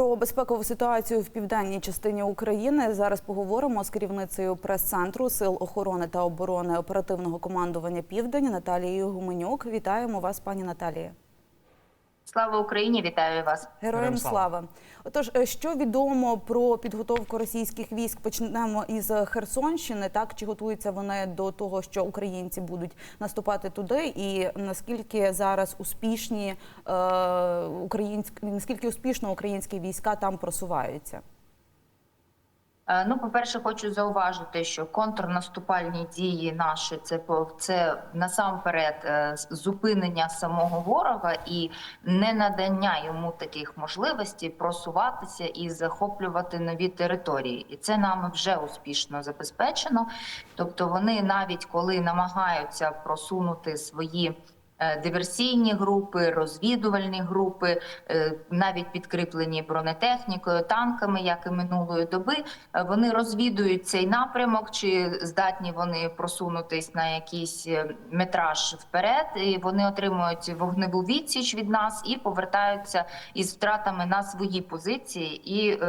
Про безпекову ситуацію в південній частині України зараз поговоримо з керівницею прес-центру сил охорони та оборони оперативного командування Південь Наталією Гуменюк. Вітаємо вас, пані Наталія. Слава Україні! Вітаю вас. Героям Героям слава. слава. Отож, е, що відомо про підготовку російських військ? Почнемо із Херсонщини. Так чи готуються вони до того, що українці будуть наступати туди, і наскільки зараз успішні е, українські наскільки успішно українські війська там просуваються? Е, Ну, по-перше, хочу зауважити, що контрнаступальні дії наші це по- це насамперед е, зупинення самого ворога і не надання йому таких можливостей просуватися і захоплювати нові території. І це нами вже успішно забезпечено. Тобто, вони навіть коли намагаються просунути свої. Е, Диверсійні групи, розвідувальні групи, е, навіть підкріплені бронетехнікою, танками, як і минулої доби, е, вони розвідують цей напрямок, чи здатні вони просунутись на якийсь метраж вперед, і вони отримують вогневу відсіч від нас і повертаються із втратами на свої позиції і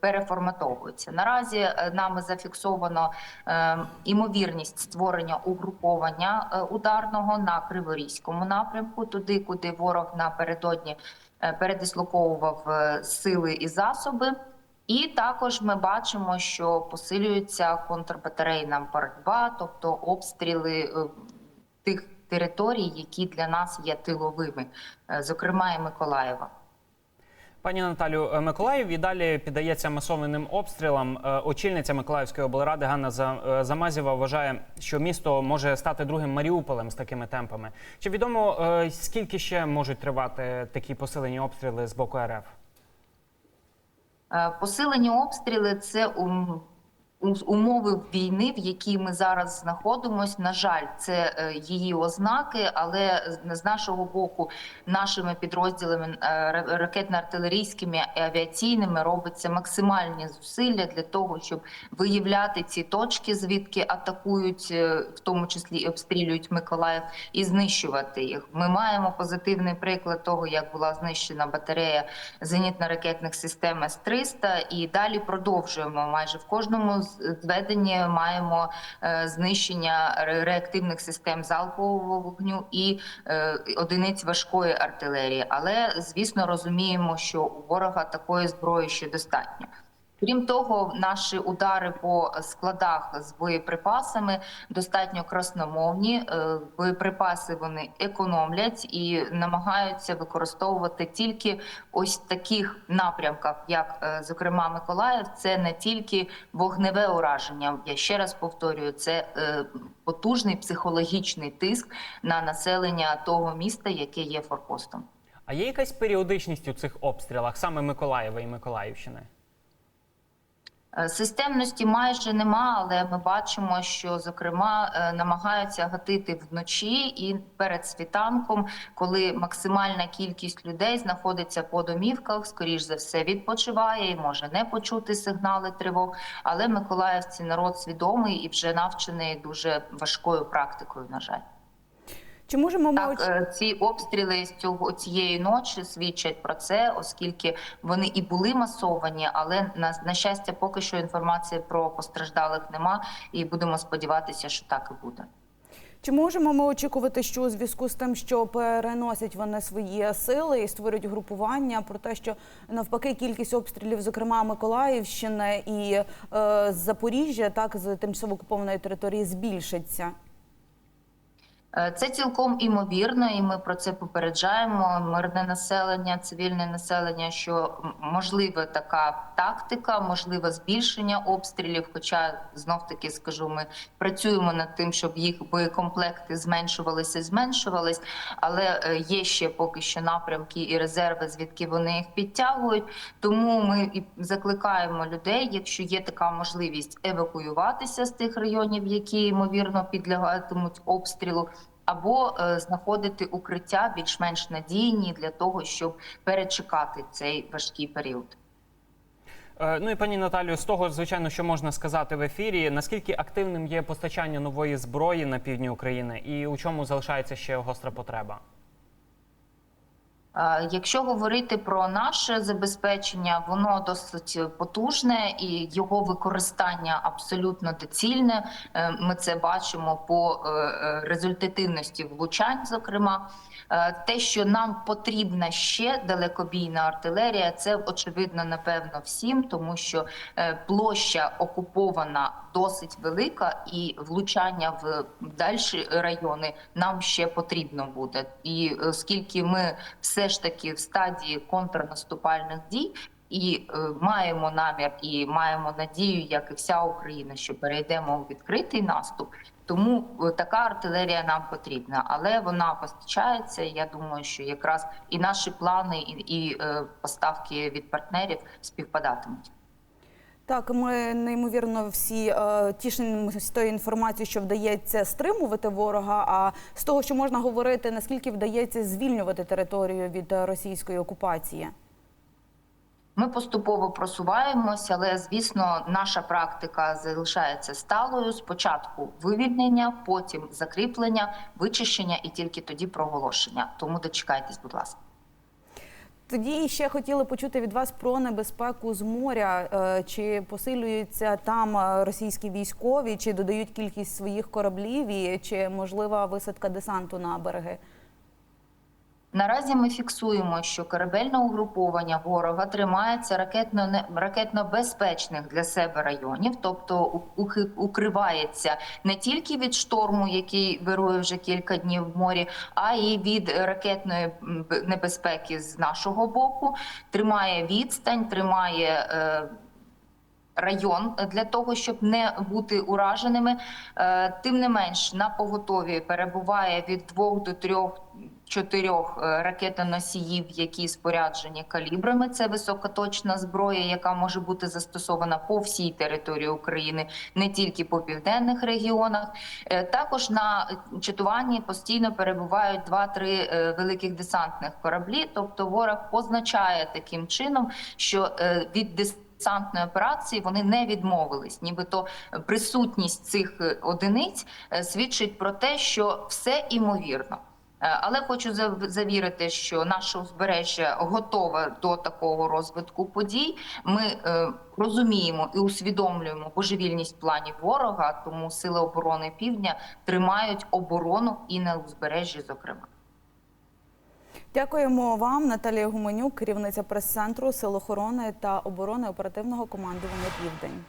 переформатовуються. Наразі нами зафіксовано імовірність створення угруповання ударного на Криворізькому напрямку, туди, куди ворог напередодні е, передислоковував е, сили і засоби. І також ми бачимо, що посилюється контрбатарейна боротьба, тобто обстріли е, тих територій, які для нас є тиловими, зокрема і Миколаєва. Пані Наталю, е, Миколаїв і далі піддається масованим обстрілам. Е, Очільниця Миколаївської облради Ганна е, Замазєва вважає, що місто може стати другим Маріуполем з такими темпами. Чи відомо скільки ще можуть тривати такі посилені обстріли з боку РФ? Посилені обстріли це умови війни, в якій ми зараз знаходимося. На жаль, це е, її ознаки, але з- нашого боку, нашими підрозділами е, ра- ракетно-артилерійськими і авіаційними робиться максимальні зусилля для того, щоб виявляти ці точки, звідки атакують, е, в тому числі і обстрілюють Миколаїв, і знищувати їх. Ми маємо позитивний приклад того, як була знищена батарея зенітно-ракетних систем С-300, і далі продовжуємо. Майже в кожному з- зведенні маємо е, знищення реактивних систем залпового вогню і е, одиниць важкої артилерії. Але звісно розуміємо, що у ворога такої зброї ще достатньо. Крім того, наші удари по складах з боєприпасами достатньо красномовні. Е, Боєприпаси вони економлять і намагаються використовувати тільки ось таких напрямках, як е, зокрема Миколаїв. Це не тільки вогневе ураження. Я ще раз повторюю, це е, потужний психологічний тиск на населення того міста, яке є форпостом. А є якась періодичність у цих обстрілах, саме Миколаєва і Миколаївщини? Е, Системності майже нема, але ми бачимо, що зокрема е, намагаються гатити вночі і перед світанком, коли максимальна кількість людей знаходиться по домівках, скоріш за все відпочиває і може не почути сигнали тривог. Але миколаївці народ свідомий і вже навчений дуже важкою практикою. На жаль. Чи можемо ми Так, е, ці обстріли з цього цієї ночі свідчать про це, оскільки вони і були масовані, але на, на щастя, поки що інформації про постраждалих нема, і будемо сподіватися, що так і буде. Чи можемо ми очікувати, що у зв'язку з тим, що переносять вони свої сили і створюють групування, про те, що навпаки кількість обстрілів, зокрема Миколаївщини і е, Запоріжжя, так з тимчасово окупованої території, збільшиться? Е, Це цілком імовірно, і ми про це попереджаємо. Мирне населення, цивільне населення, що можлива така тактика, можливе збільшення обстрілів. Хоча знов таки скажу, ми працюємо над тим, щоб їх боєкомплекти зменшувалися, зменшувались. Але е, є ще поки що напрямки і резерви, звідки вони їх підтягують. Тому ми і закликаємо людей, якщо є така можливість евакуюватися з тих районів, які ймовірно підлягатимуть обстрілу. Або е, знаходити укриття більш-менш надійні для того, щоб перечекати цей важкий період. Е, Ну і пані Наталію, з того, звичайно, що можна сказати в ефірі, наскільки активним є постачання нової зброї на півдні України, і у чому залишається ще гостра потреба? Е, Якщо говорити про наше забезпечення, воно досить потужне і його використання абсолютно доцільне. Е, Ми це бачимо по е, результативності влучань. Зокрема, те, що нам потрібна ще далекобійна артилерія, це очевидно напевно всім, тому що площа окупована досить велика, і влучання в дальші райони нам ще потрібно буде. І оскільки ми все ж таки в стадії контрнаступальних дій. І е, маємо намір і маємо надію, як і вся Україна, що перейдемо у відкритий наступ. Тому е, така артилерія нам потрібна, але вона постачається. Я думаю, що якраз і наші плани, і, і е, поставки від партнерів співпадатимуть. Так, ми неймовірно всі е, тішимося з тої інформації, що вдається стримувати ворога. А з того, що можна говорити, наскільки вдається звільнювати територію від е, російської окупації. Ми поступово просуваємося, але звісно, наша практика залишається сталою. Спочатку вивільнення, потім закріплення, вичищення і тільки тоді проголошення. Тому дочекайтесь, будь ласка. Тоді ще хотіли почути від вас про небезпеку з моря. Е, Чи посилюються там е, російські військові, чи додають кількість своїх кораблів, і чи можлива висадка десанту на береги? Наразі ми фіксуємо, що корабельне угруповання ворога тримається ракетно не ракетно безпечних для себе районів, тобто укривається не тільки від шторму, який вирує вже кілька днів в морі, а й від ракетної небезпеки з нашого боку. Тримає відстань, тримає. Е, Район для того, щоб не бути ураженими, Е, тим не менш на поготові перебуває від двох до трьох чотирьох е, ракетоносіїв, які споряджені калібрами. Це високоточна зброя, яка може бути застосована по всій території України, не тільки по південних регіонах. Е, Також на чатуванні постійно перебувають два-три е, великих десантних кораблі. Тобто, ворог позначає таким чином, що від десантної операції вони не відмовились, нібито присутність цих одиниць свідчить про те, що все імовірно. Е, Але хочу зав- завірити, що наше узбережжя готове до такого розвитку подій. Ми е, розуміємо і усвідомлюємо божевільність планів ворога, тому сили оборони півдня тримають оборону і на узбережжі, зокрема. Дякуємо вам, Наталія Гуменюк, керівниця прес-центру Сил охорони та оборони оперативного командування Південь.